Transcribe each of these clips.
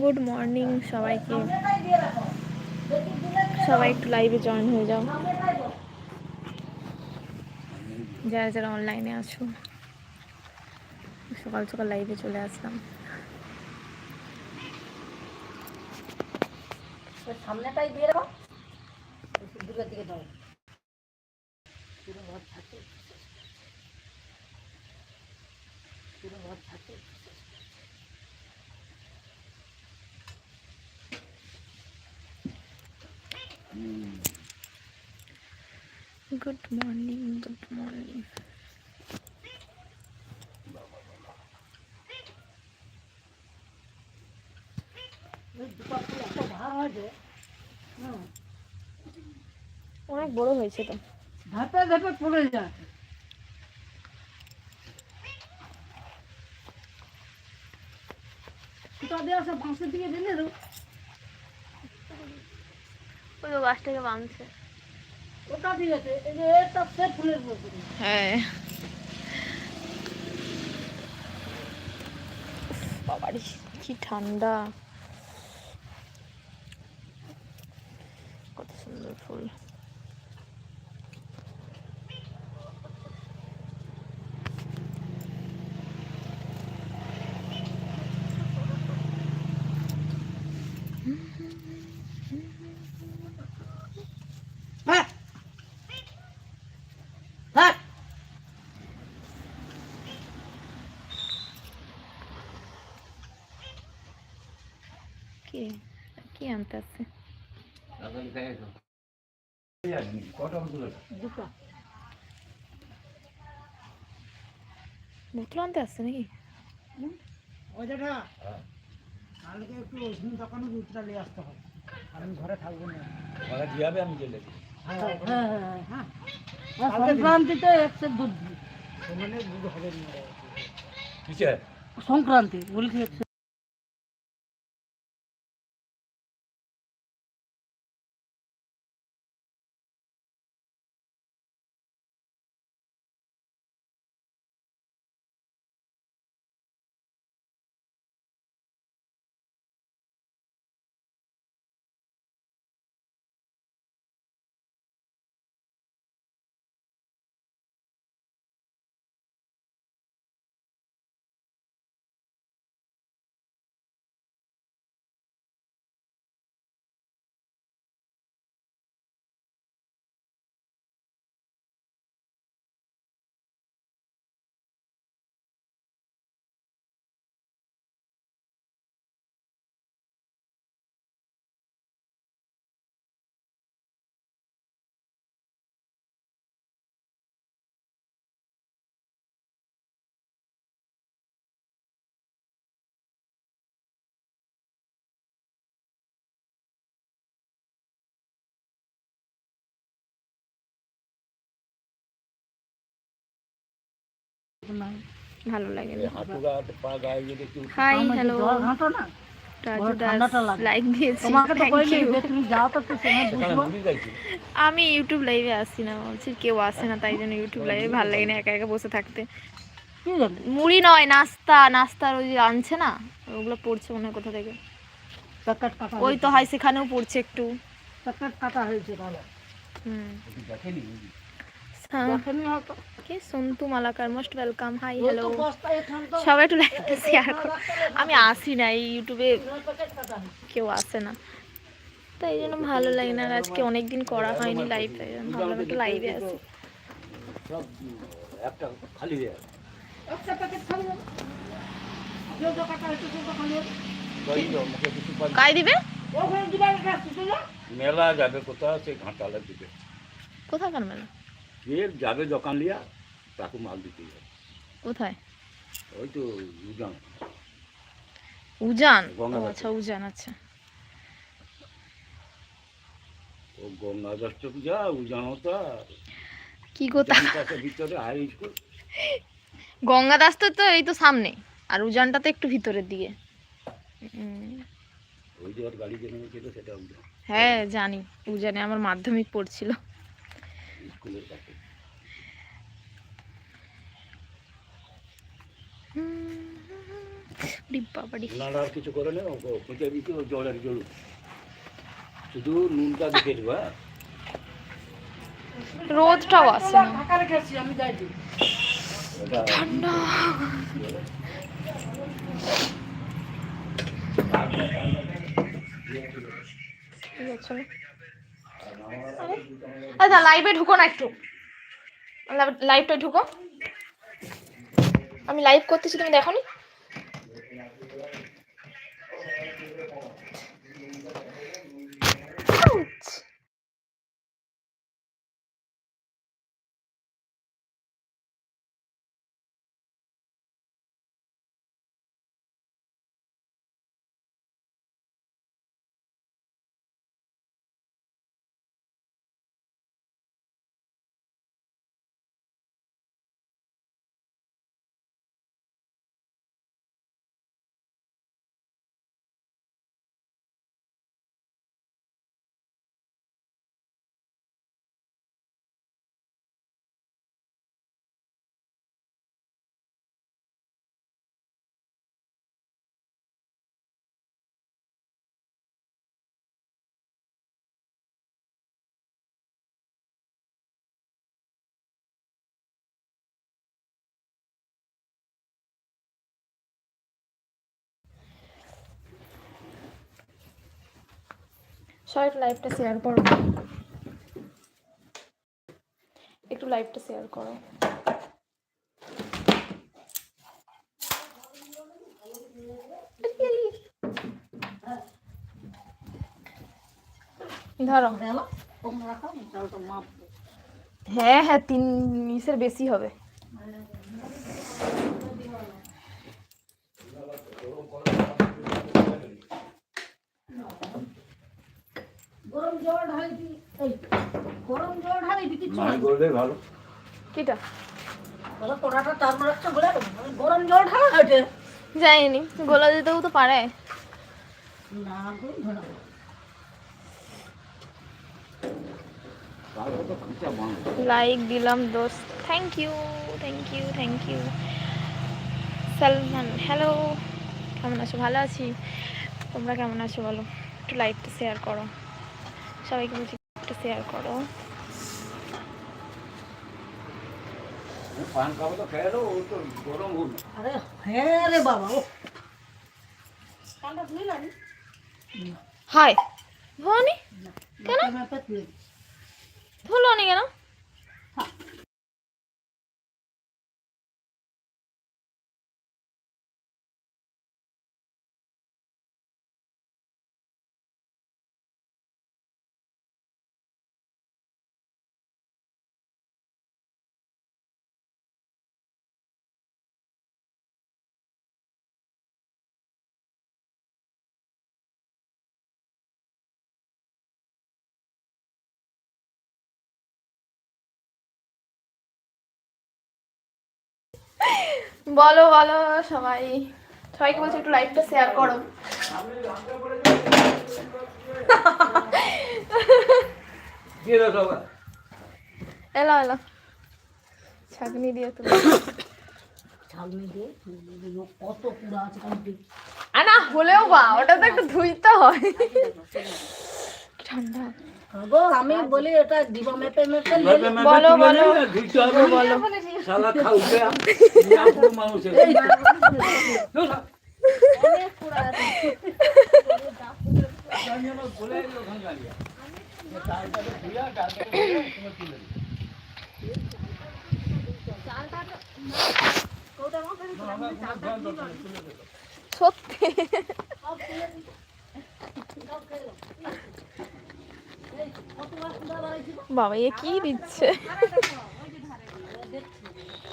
Good morning সবাইকে। সবাই একটু লাইভে জয়েন হয়ে যাও। যারা যারা অনলাইনে আছো, সকাল সকাল লাইভে চলে আসলাম। সামনেটাই দিয়ে রাখো দিকে দাও পুরো ঘর থাকে পুরো ঘর থাকে গুড মর্নিং গুড মর্নিং দিয়ে এত ভার অনেক বড় হয়েছে তো। ধাপে ধাপে পড়ে যায় ওই গাছটাকে বাঁধছে। হ্যাঁ। বাবারি কি ঠান্ডা কত সুন্দর ফুল হ্যাঁ হ্যাঁ কি বোতল আনতে আসছে নাকি? ওই কালকে একটু ওষুধ দোকানে দুধটা নিয়ে আসতে হবে আমি ঘরে থাকব না হ্যাঁ হ্যাঁ হ্যাঁ। সংক্রান্তিতে একশো দুধ দিই মানে দুধ হবে না সংক্রান্তি বলছি ভালো লাগে না। Hi hello. লাইক দিয়েছি আমি ইউটিউব লাইভে আসছি না বলছি কেউ আসে না তাই জন্য ইউটিউব লাইভে ভালো লাগে না একা একা বসে থাকতে। মুড়ি নয় নাস্তা নাস্তার ওই যে আনছে না ওগুলো পড়ছে মনে হয় কোথা থেকে। ওই তো হয় সেখানেও পড়ছে একটু। কাটা হয়েছে হুম। কি Santu Malakar most welcome hi hello সবাই একটু লাইভটা শেয়ার করো। আমি আসি না এই ইউটিউবে কেউ আসে না। তাই জন্য ভালো লাগে না আর আজকে অনেক দিন করা হয়নি লাইভ তাই জন্য ভাবলাম একটু লাইভে আসি। কাই দিবে? মেলা যাবে কোথাও সে কোথাকার মেলা? যে যাবে দোকান লিয়া তাকে মাল দিতে যাবে। কোথায়? ওই তো উজান। উজান। আচ্ছা উজান আচ্ছা। ও গঙ্গা পূজা উজান হতা কি তা? ভিতরে হাই স্কুল। গঙ্গা দাস তো তো এই তো সামনে আর উজানটা তো একটু ভিতরের দিকে ওই যে ওর গাড়ি যেখানে ছিল সেটা উজান। হ্যাঁ জানি। উজানে আমার মাধ্যমিক পড়ছিল। স্কুলের কাছে আর কিছু করে খুঁজে দিতে জল শুধু নুনটা দেখে দেবো হ্যাঁ? রোদটাও আসে ঠান্ডা। আচ্ছা লাইভে ঢুকো না একটু। লাইভটা ঢুকো। আমি লাইভ করতেছি তুমি দেখো নি সবাই একটু লাইভটা শেয়ার করো। একটু লাইভটা শেয়ার করো। ধরো। হ্যাঁ হ্যাঁ তিন মিনিটের বেশি হবে গরম জল ঢালি দি এই গরম জল ঢালি দি কিছু মানে করলে ভালো কিটা বলো কড়াটা তারপর একটা বলে দেবো গরম জল ঢালা হয়েছে। যাইনি গোলা দিতেও তো পারে। লাইক দিলাম দোস্ত। Thank you thank you thank you Salman hello কেমন আছো? ভালো আছি? তোমরা কেমন আছো বলো? একটু লাইভটা শেয়ার করো। সবাইকে বলছি একটু শেয়ার করো পান খাব তো খেয়ে ও তো গরম হল আরে হ্যাঁ রে বাবা ও। হাই ধোনি কেন? ধুলো নি কেন? বলো বলো সবাই। সবাইকে বলছি একটু লাইভটা শেয়ার করো। এলো এলো। ছাগনি দিয়ে তুমি। ছাগনি দিয়ে কত পুরা আছে কানটি আর না হলেও বা ওটা তো একটু ধুইতে হয়। ঠান্ডা। গো আমি বলি এটা দিবা মেপে মেপে বলো, বলো। ধুইতে হবে। বলো। শালা মানুষের। সত্যি? বাবা এ কি দিচ্ছে আমি তো ভুলাই বাঁশ দিয়ে দাও।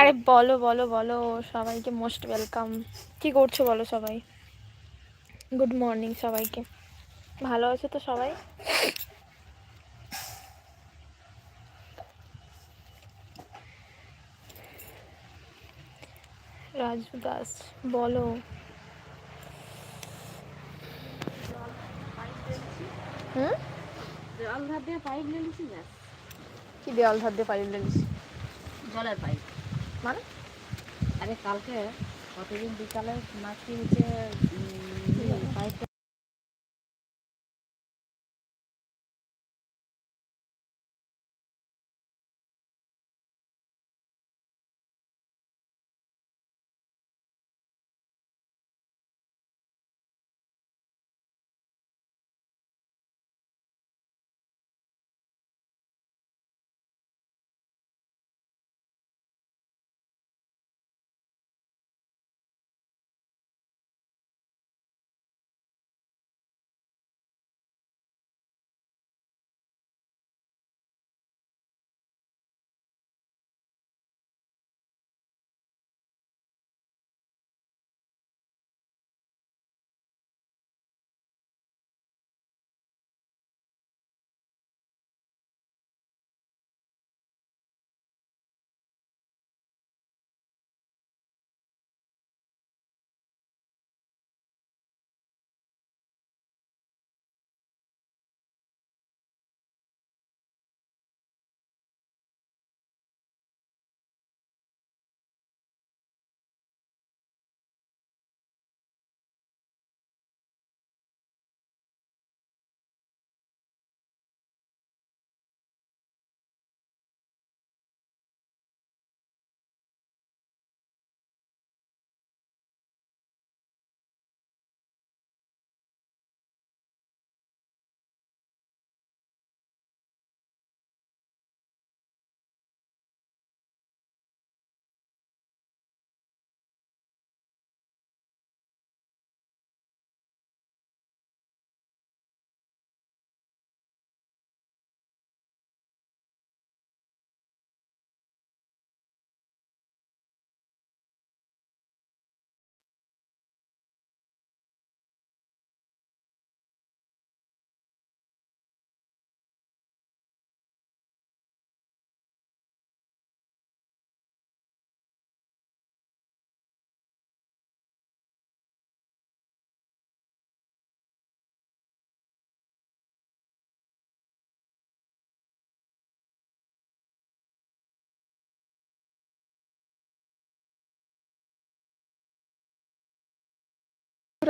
আরে বলো বলো বলো, সবাইকে মোস্ট ওয়েলকাম কি করছ বলো সবাই? গুড মর্নিং সবাইকে। ভালো আছো তো সবাই? রাজু দাস, বলো। হুম? জল ধার দিয়ে পাইপ নিয়েছি না কি দেওয়াল ধার দিয়ে পাইপ লেগেছি জলের পাইপ। মানে? আরে কালকে কতদিন বিকালে মাছি হচ্ছে পাইপটা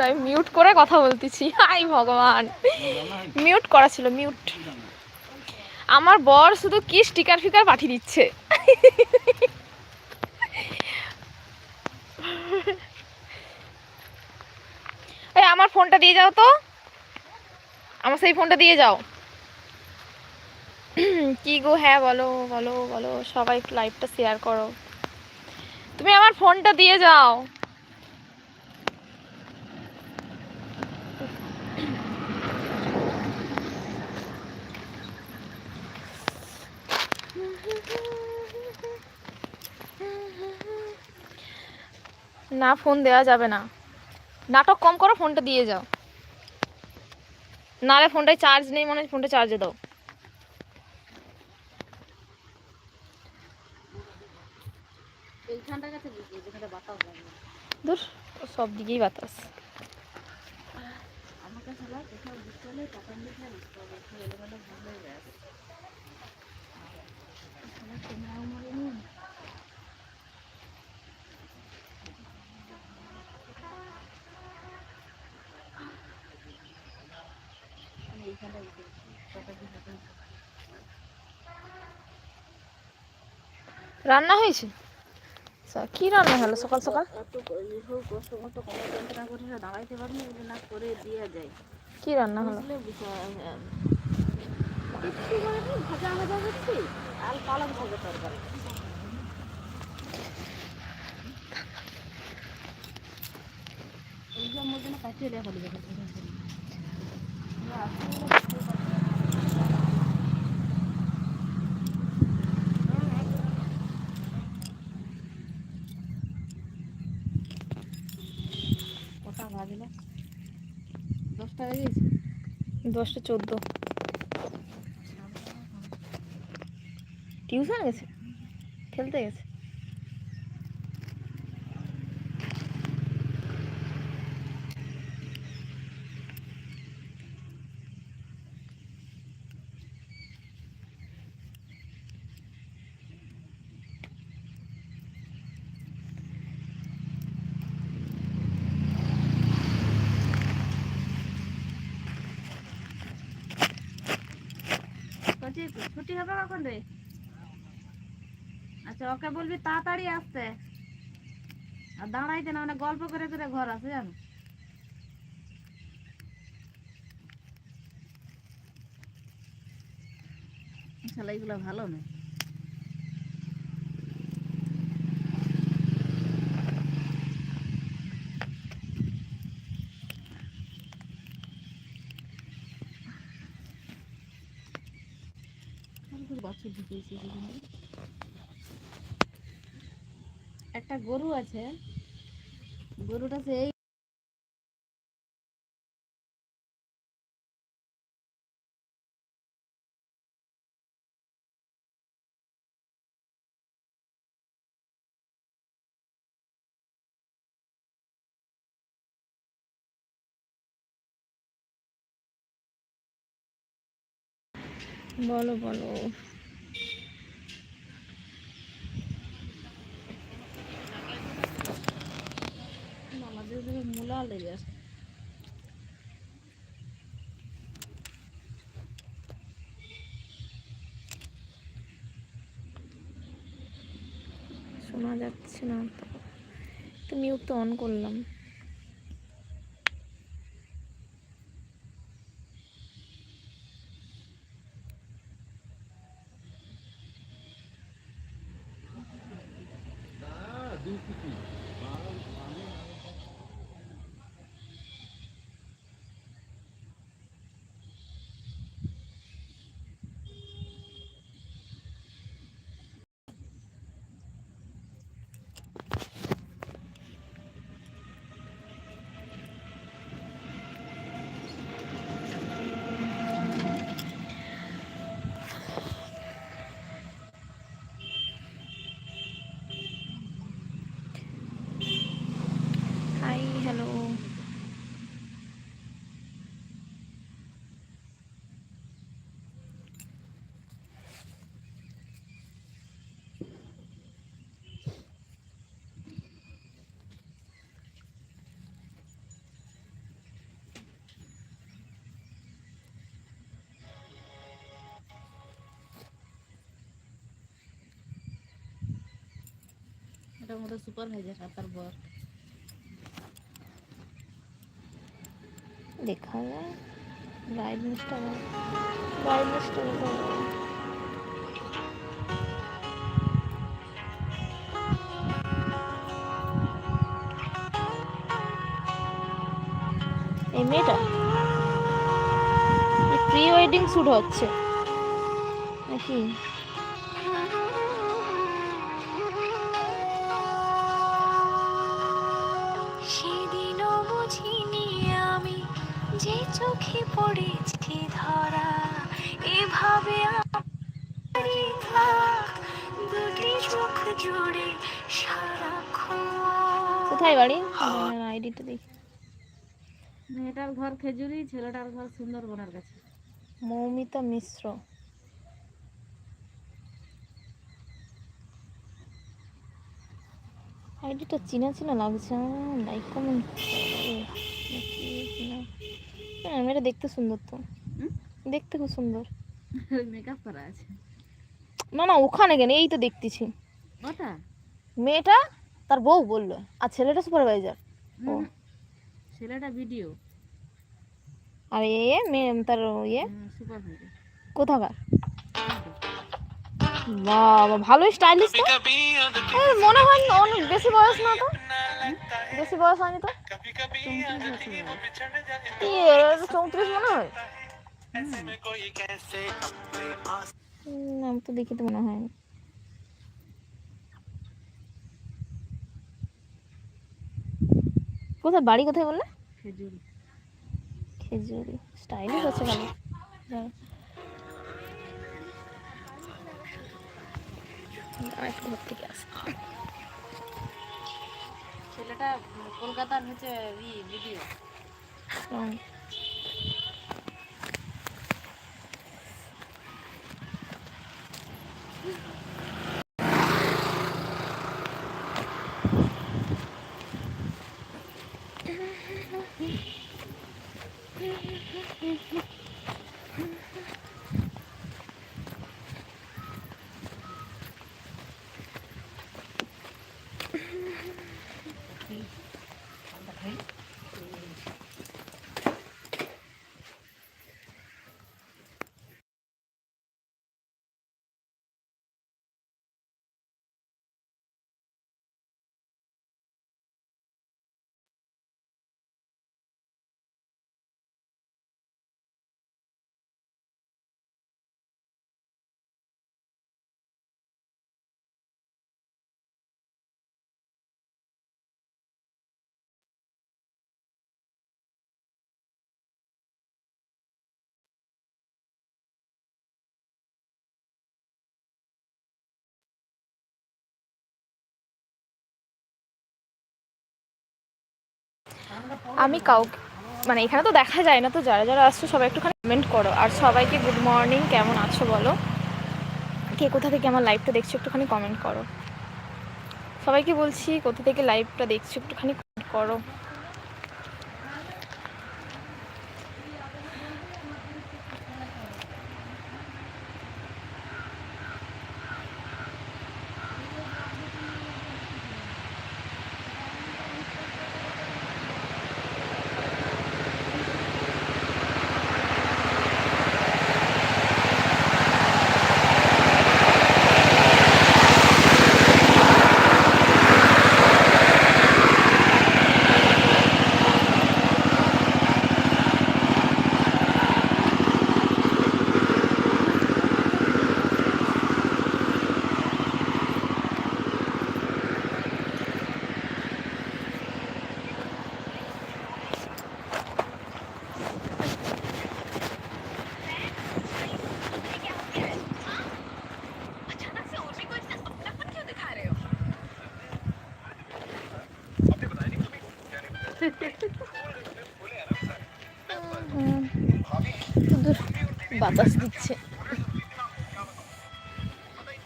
আমি মিউট করে কথা বলতেছি। হাই ভগবান। মিউট করা ছিল মিউট আমার বর শুধু কি স্টিকার ফিকার পাঠিয়ে দিচ্ছে? আমার ফোনটা দিয়ে যাও তো। আমার সেই ফোনটা দিয়ে যাও। কি গো হ্যাঁ বলো বলো বলো। সবাই লাইভটা শেয়ার করো। তুমি আমার ফোনটা দিয়ে যাও। না ফোন দেওয়া যাবে না। নাটক কম করো ফোনটা দিয়ে যাও। নালে ফোনটায় চার্জ নেই মনে ফোনটা চার্জে দাও। সব দিকেই বাতাস। আমার কাছে লাগে কোথাও বুঝতে হলে টাকা দিতে হবে একটু এলোমেলো ভাব হয়ে গেছে এখানে ক্যামেরাও মারিনি আমি এইখানটা বুঝতে টাকা দিতে রান্না হয়েছে? আচ্ছা কি রান্না হলো সকাল সকাল? দাঁড়াইতে করে যায় কি রান্না হলো? ভাজা ভাজা করছি আর পালং শাকের তরকারি এই যে আমার জন্য কাটিয়ে দেওয়া হলো দেখো কটা বাজলে দশটা বেজে গেছে দশটা চোদ্দ। টিউশন গেছে? খেলতে গেছে বলছি রে আচ্ছা ওকে বলবি তাড়াতাড়ি আসতে। আর দাঁড়াইতে না মানে গল্প করে করে ঘর আছে, জানো? শালা এগুলো ভালো না। একটা গরু আছে। গরুটা সেই বলো বলো। এদিকে মূলা লেগে আছে শোনা যাচ্ছে না তো। তো মিউট তো অন করলাম। হাই হ্যালো এটার মধ্যে সুপারভাইজার আর তার বর দেখা যায় ব্রাইটনেসটা ব্রাইটনেসটা এই মেয়েটা? প্রি ওয়েডিং শ্যুট হচ্ছে। নাকি? কোথায় বাড়ি? আইডিটা দেখি মেয়েটার ঘর খেজুরি ছেলেটার ঘর সুন্দরবনের কাছে। মৌমিতা মিশ্র। আইডিটা চেনা চেনা লাগছে লাইক কমেন্ট হ্যাঁ মেয়েটা দেখতে সুন্দর তো। দেখতে খুব সুন্দর। মেকআপ করা আছে। না না ওখানে কেন? এই তো দেখতেছি। মেয়েটা তার বউ বলল আর ছেলেটা সুপারভাইজার ছেলেটা ভিডিও আর এ মেয়ে তার ইয়ে? সুপার কোথাকার? বাবা ভালোই স্টাইলিশ তো। মনে হয় অনেক বেশি বয়স না তো? বেশি বয়স হয়নি তো? চৌত্রিশ মনে হয়? আমি তো দেখি তো মনে হয় কোথায়? বাড়ি কোথায় বললে? খেজুরি। খেজুরি। স্টাইলিশ আছে ভালো। দাঁড়া, একটু ঘর থেকে আসি। ছেলেটা কলকাতার হচ্ছে ভিডিও। আমি কাউকে মানে এখানে তো দেখা যায় না তো, যারা যারা আসছো সবাই একটুখানি কমেন্ট করো। আর সবাইকে গুড মর্নিং কেমন আছো বলো? কে কোথা থেকে আমার লাইভটা দেখছ একটুখানি কমেন্ট করো। সবাইকে বলছি, কোথা থেকে লাইভটা দেখছ একটুখানি কমেন্ট করো হুম। সুন্দর বাতাস দিচ্ছে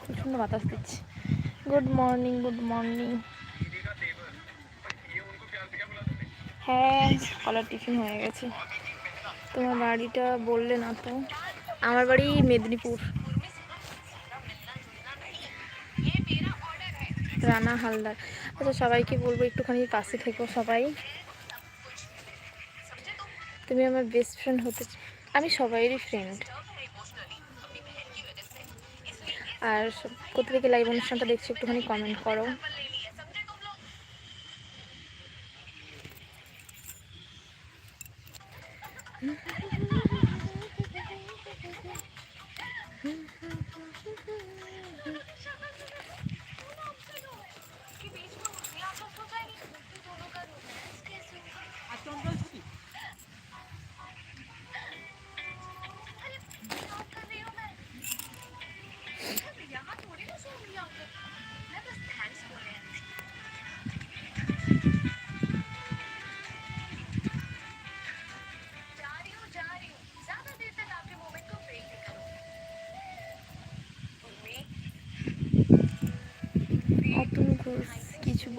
খুব সুন্দর বাতাস দিচ্ছে গুড মর্নিং গুড মর্নিং হ্যাঁ সকালের টিফিন হয়ে গেছে। তোমার বাড়িটা বললে না তো? আমার বাড়ি মেদিনীপুর। রানা হালদার। আচ্ছা সবাইকে বলব একটুখানি পাশে থেকো সবাই। তুমি আমার বেস্ট ফ্রেন্ড হতে আমি সবাইয়েরই ফ্রেন্ড আর কোথা থেকে লাইভ অনুষ্ঠানটা দেখছি একটুখানি কমেন্ট করো।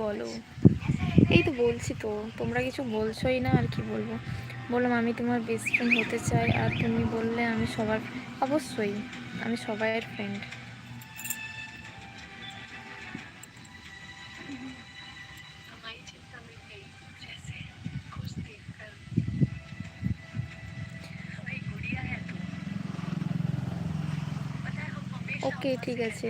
বলো। এই তো বলছি তো, তোমরা কিছু বলছোই না আর কি বলব। বললাম আমি তোমার বেস্ট ফ্রেন্ড হতে চাই আর তুমি বললে আমি সবার, অবশ্যই আমি সবাইয়ের ফ্রেন্ড ওকে ঠিক আছে।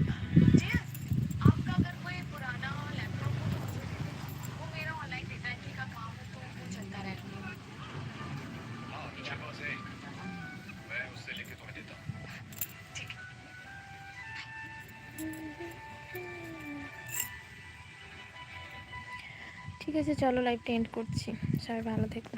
আছে চলো লাইভটা এন্ড করছি। সবাই ভালো থেকো।